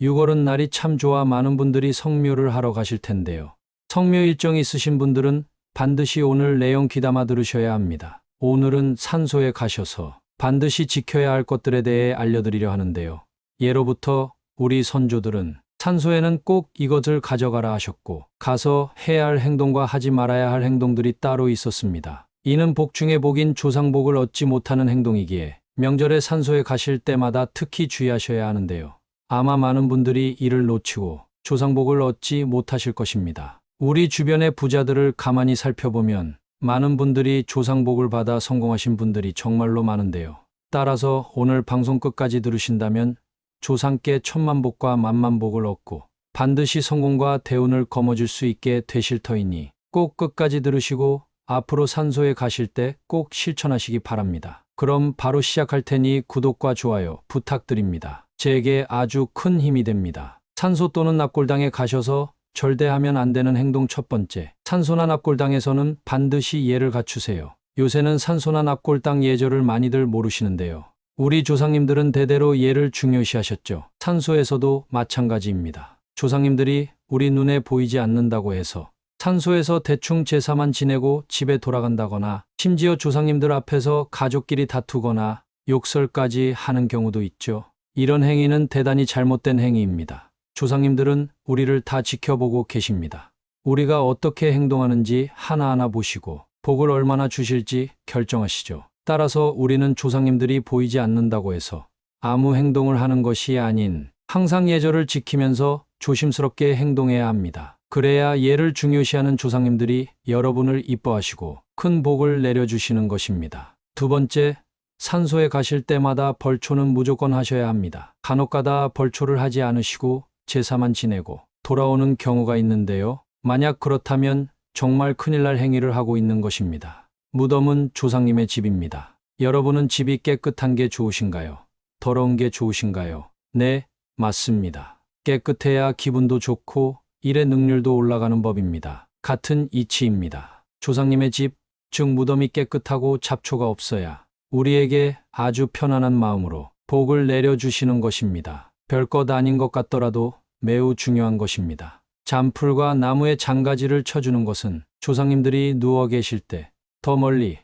6월은 날이 참 좋아 많은 분들이 성묘를 하러 가실 텐데요. 성묘 일정이 있으신 분들은 반드시 오늘 내용 귀담아 들으셔야 합니다. 오늘은 산소에 가셔서 반드시 지켜야 할 것들에 대해 알려드리려 하는데요. 예로부터 우리 선조들은 산소에는 꼭 이것을 가져가라 하셨고 가서 해야 할 행동과 하지 말아야 할 행동들이 따로 있었습니다. 이는 복 중의 복인 조상복을 얻지 못하는 행동이기에 명절에 산소에 가실 때마다 특히 주의하셔야 하는데요. 아마 많은 분들이 이를 놓치고 조상복을 얻지 못하실 것입니다. 우리 주변의 부자들을 가만히 살펴보면 많은 분들이 조상복을 받아 성공하신 분들이 정말로 많은데요. 따라서 오늘 방송 끝까지 들으신다면 조상께 천만복과 만만복을 얻고 반드시 성공과 대운을 거머쥘 수 있게 되실 터이니 꼭 끝까지 들으시고 앞으로 산소에 가실 때 꼭 실천하시기 바랍니다. 그럼 바로 시작할 테니 구독과 좋아요 부탁드립니다. 제게 아주 큰 힘이 됩니다. 산소 또는 납골당에 가셔서 절대하면 안 되는 행동 첫 번째. 산소나 납골당에서는 반드시 예를 갖추세요. 요새는 산소나 납골당 예절을 많이들 모르시는데요. 우리 조상님들은 대대로 예를 중요시하셨죠. 산소에서도 마찬가지입니다. 조상님들이 우리 눈에 보이지 않는다고 해서 산소에서 대충 제사만 지내고 집에 돌아간다거나 심지어 조상님들 앞에서 가족끼리 다투거나 욕설까지 하는 경우도 있죠. 이런 행위는 대단히 잘못된 행위입니다. 조상님들은 우리를 다 지켜보고 계십니다. 우리가 어떻게 행동하는지 하나하나 보시고 복을 얼마나 주실지 결정하시죠. 따라서 우리는 조상님들이 보이지 않는다고 해서 아무 행동을 하는 것이 아닌 항상 예절을 지키면서 조심스럽게 행동해야 합니다. 그래야 예를 중요시하는 조상님들이 여러분을 이뻐하시고 큰 복을 내려주시는 것입니다. 두 번째, 산소에 가실 때마다 벌초는 무조건 하셔야 합니다. 간혹가다 벌초를 하지 않으시고 제사만 지내고 돌아오는 경우가 있는데요. 만약 그렇다면 정말 큰일 날 행위를 하고 있는 것입니다. 무덤은 조상님의 집입니다. 여러분은 집이 깨끗한 게 좋으신가요? 더러운 게 좋으신가요? 네, 맞습니다. 깨끗해야 기분도 좋고 일의 능률도 올라가는 법입니다. 같은 이치입니다. 조상님의 집, 즉 무덤이 깨끗하고 잡초가 없어야 우리에게 아주 편안한 마음으로 복을 내려주시는 것입니다. 별것 아닌 것 같더라도 매우 중요한 것입니다. 잔풀과 나무의 장가지를 쳐주는 것은 조상님들이 누워 계실 때 더 멀리,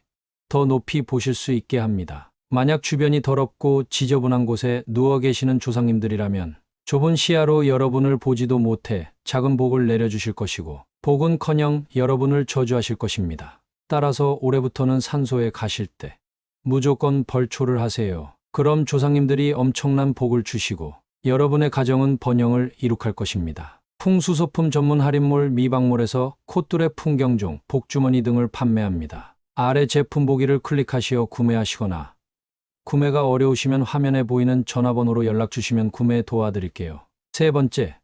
더 높이 보실 수 있게 합니다. 만약 주변이 더럽고 지저분한 곳에 누워 계시는 조상님들이라면 좁은 시야로 여러분을 보지도 못해 작은 복을 내려주실 것이고 복은커녕 여러분을 저주하실 것입니다. 따라서 올해부터는 산소에 가실 때 무조건 벌초를 하세요. 그럼 조상님들이 엄청난 복을 주시고 여러분의 가정은 번영을 이룩할 것입니다. 풍수소품 전문 할인몰 미박몰에서 콧뚜레 풍경종, 복주머니 등을 판매합니다. 아래 제품 보기를 클릭하시어 구매하시거나 구매가 어려우시면 화면에 보이는 전화번호로 연락 주시면 구매 도와드릴게요. 세 번째,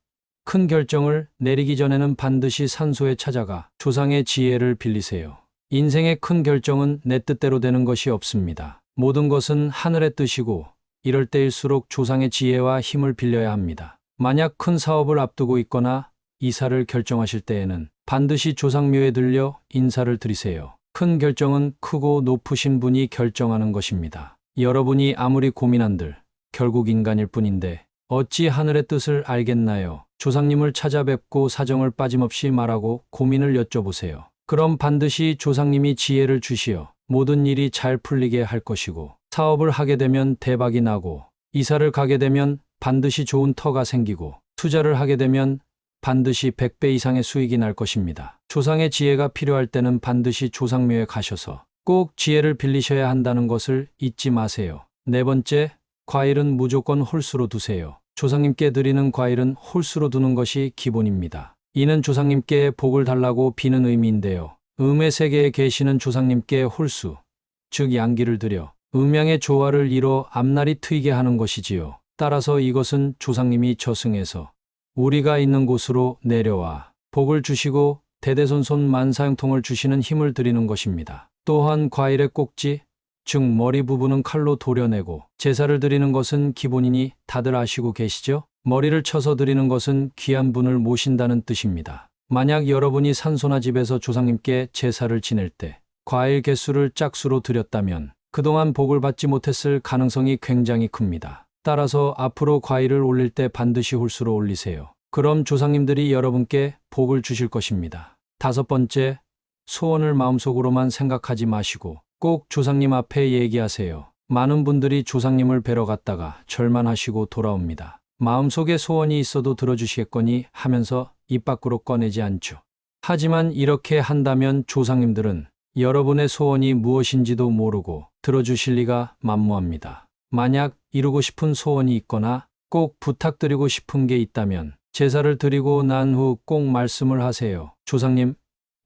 큰 결정을 내리기 전에는 반드시 산소에 찾아가 조상의 지혜를 빌리세요. 인생의 큰 결정은 내 뜻대로 되는 것이 없습니다. 모든 것은 하늘의 뜻이고 이럴 때일수록 조상의 지혜와 힘을 빌려야 합니다. 만약 큰 사업을 앞두고 있거나 이사를 결정하실 때에는 반드시 조상묘에 들려 인사를 드리세요. 큰 결정은 크고 높으신 분이 결정하는 것입니다. 여러분이 아무리 고민한들 결국 인간일 뿐인데 어찌 하늘의 뜻을 알겠나요? 조상님을 찾아뵙고 사정을 빠짐없이 말하고 고민을 여쭤보세요. 그럼 반드시 조상님이 지혜를 주시어 모든 일이 잘 풀리게 할 것이고 사업을 하게 되면 대박이 나고 이사를 가게 되면 반드시 좋은 터가 생기고 투자를 하게 되면 반드시 100배 이상의 수익이 날 것입니다. 조상의 지혜가 필요할 때는 반드시 조상묘에 가셔서 꼭 지혜를 빌리셔야 한다는 것을 잊지 마세요. 네 번째, 과일은 무조건 홀수로 두세요. 조상님께 드리는 과일은 홀수로 두는 것이 기본입니다. 이는 조상님께 복을 달라고 비는 의미인데요. 음의 세계에 계시는 조상님께 홀수, 즉 양기를 드려 음양의 조화를 이뤄 앞날이 트이게 하는 것이지요. 따라서 이것은 조상님이 저승에서 우리가 있는 곳으로 내려와 복을 주시고 대대손손 만사형통을 주시는 힘을 드리는 것입니다. 또한 과일의 꼭지, 즉 머리 부분은 칼로 도려내고 제사를 드리는 것은 기본이니 다들 아시고 계시죠? 머리를 쳐서 드리는 것은 귀한 분을 모신다는 뜻입니다. 만약 여러분이 산소나 집에서 조상님께 제사를 지낼 때 과일 개수를 짝수로 드렸다면 그동안 복을 받지 못했을 가능성이 굉장히 큽니다. 따라서 앞으로 과일을 올릴 때 반드시 홀수로 올리세요. 그럼 조상님들이 여러분께 복을 주실 것입니다. 다섯 번째, 소원을 마음속으로만 생각하지 마시고 꼭 조상님 앞에 얘기하세요. 많은 분들이 조상님을 뵈러 갔다가 절만하시고 돌아옵니다. 마음속에 소원이 있어도 들어주시겠거니 하면서 입 밖으로 꺼내지 않죠. 하지만 이렇게 한다면 조상님들은 여러분의 소원이 무엇인지도 모르고 들어주실 리가 만무합니다. 만약 이루고 싶은 소원이 있거나 꼭 부탁드리고 싶은 게 있다면 제사를 드리고 난 후 꼭 말씀을 하세요. 조상님,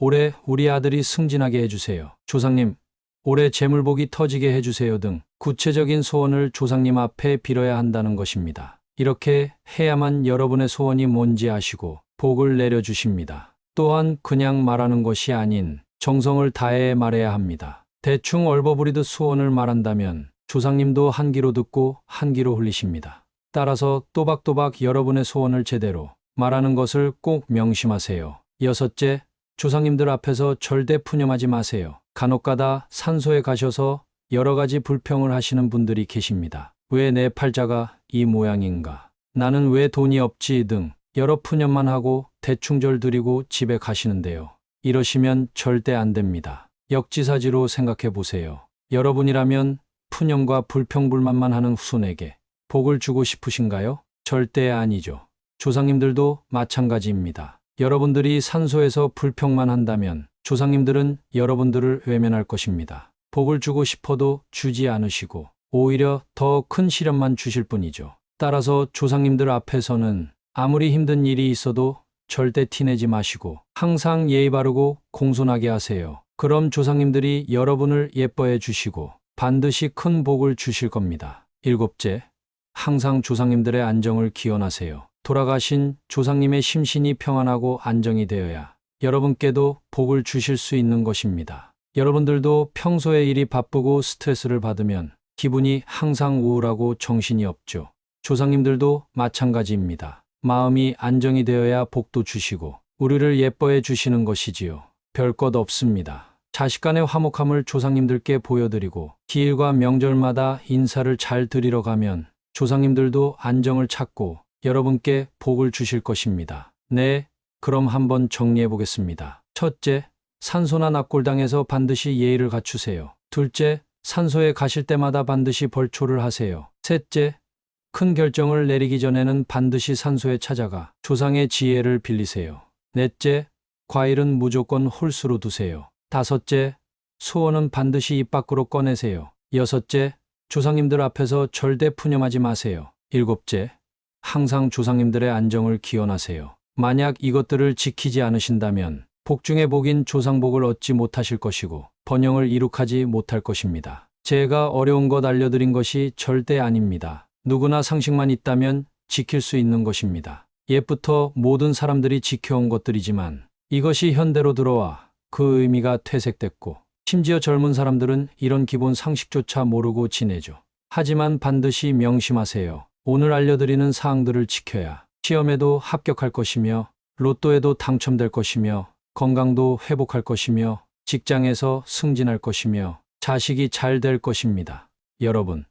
올해 우리 아들이 승진하게 해주세요. 조상님, 올해 재물복이 터지게 해주세요 등 구체적인 소원을 조상님 앞에 빌어야 한다는 것입니다. 이렇게 해야만 여러분의 소원이 뭔지 아시고 복을 내려주십니다. 또한 그냥 말하는 것이 아닌 정성을 다해 말해야 합니다. 대충 얼버무리듯 소원을 말한다면 조상님도 한 귀로 듣고 한 귀로 흘리십니다. 따라서 또박또박 여러분의 소원을 제대로 말하는 것을 꼭 명심하세요. 여섯째, 조상님들 앞에서 절대 푸념하지 마세요. 간혹가다 산소에 가셔서 여러 가지 불평을 하시는 분들이 계십니다. 왜 내 팔자가 이 모양인가? 나는 왜 돈이 없지? 등 여러 푸념만 하고 대충절 드리고 집에 가시는데요. 이러시면 절대 안 됩니다. 역지사지로 생각해 보세요. 여러분이라면 푸념과 불평불만만 하는 후손에게 복을 주고 싶으신가요? 절대 아니죠. 조상님들도 마찬가지입니다. 여러분들이 산소에서 불평만 한다면 조상님들은 여러분들을 외면할 것입니다. 복을 주고 싶어도 주지 않으시고 오히려 더 큰 시련만 주실 뿐이죠. 따라서 조상님들 앞에서는 아무리 힘든 일이 있어도 절대 티내지 마시고 항상 예의 바르고 공손하게 하세요. 그럼 조상님들이 여러분을 예뻐해 주시고 반드시 큰 복을 주실 겁니다. 일곱째, 항상 조상님들의 안정을 기원하세요. 돌아가신 조상님의 심신이 평안하고 안정이 되어야 여러분께도 복을 주실 수 있는 것입니다. 여러분들도 평소에 일이 바쁘고 스트레스를 받으면 기분이 항상 우울하고 정신이 없죠. 조상님들도 마찬가지입니다. 마음이 안정이 되어야 복도 주시고 우리를 예뻐해 주시는 것이지요. 별 것 없습니다. 자식 간의 화목함을 조상님들께 보여드리고 기일과 명절마다 인사를 잘 드리러 가면 조상님들도 안정을 찾고 여러분께 복을 주실 것입니다. 네, 그럼 한번 정리해 보겠습니다. 첫째, 산소나 납골당에서 반드시 예의를 갖추세요. 둘째, 산소에 가실 때마다 반드시 벌초를 하세요. 셋째, 큰 결정을 내리기 전에는 반드시 산소에 찾아가 조상의 지혜를 빌리세요. 넷째, 과일은 무조건 홀수로 두세요. 다섯째, 소원은 반드시 입 밖으로 꺼내세요. 여섯째, 조상님들 앞에서 절대 푸념하지 마세요. 일곱째, 항상 조상님들의 안정을 기원하세요. 만약 이것들을 지키지 않으신다면 복중의 복인 조상복을 얻지 못하실 것이고 번영을 이룩하지 못할 것입니다. 제가 어려운 것 알려드린 것이 절대 아닙니다. 누구나 상식만 있다면 지킬 수 있는 것입니다. 옛부터 모든 사람들이 지켜온 것들이지만 이것이 현대로 들어와 그 의미가 퇴색됐고 심지어 젊은 사람들은 이런 기본 상식조차 모르고 지내죠. 하지만 반드시 명심하세요. 오늘 알려드리는 사항들을 지켜야 시험에도 합격할 것이며 로또에도 당첨될 것이며 건강도 회복할 것이며 직장에서 승진할 것이며 자식이 잘 될 것입니다. 여러분,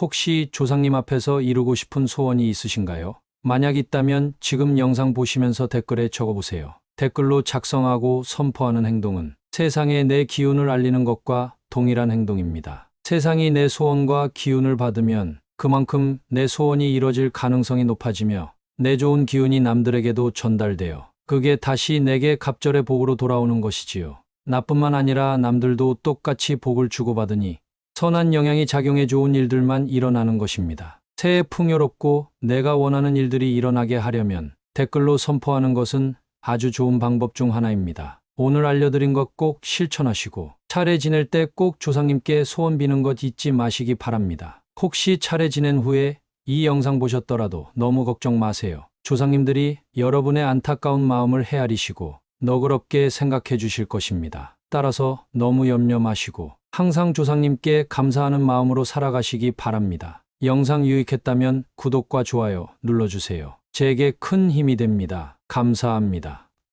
혹시 조상님 앞에서 이루고 싶은 소원이 있으신가요? 만약 있다면 지금 영상 보시면서 댓글에 적어보세요. 댓글로 작성하고 선포하는 행동은 세상에 내 기운을 알리는 것과 동일한 행동입니다. 세상이 내 소원과 기운을 받으면 그만큼 내 소원이 이뤄질 가능성이 높아지며 내 좋은 기운이 남들에게도 전달되어 그게 다시 내게 갑절의 복으로 돌아오는 것이지요. 나뿐만 아니라 남들도 똑같이 복을 주고받으니 선한 영향이 작용해 좋은 일들만 일어나는 것입니다. 새해 풍요롭고 내가 원하는 일들이 일어나게 하려면 댓글로 선포하는 것은 아주 좋은 방법 중 하나입니다. 오늘 알려드린 것 꼭 실천하시고 차례 지낼 때 꼭 조상님께 소원 비는 것 잊지 마시기 바랍니다. 혹시 차례 지낸 후에 이 영상 보셨더라도 너무 걱정 마세요. 조상님들이 여러분의 안타까운 마음을 헤아리시고 너그럽게 생각해 주실 것입니다. 따라서 너무 염려 마시고 항상 조상님께 감사하는 마음으로 살아가시기 바랍니다. 영상 유익했다면 구독과 좋아요 눌러주세요. 제게 큰 힘이 됩니다. 감사합니다.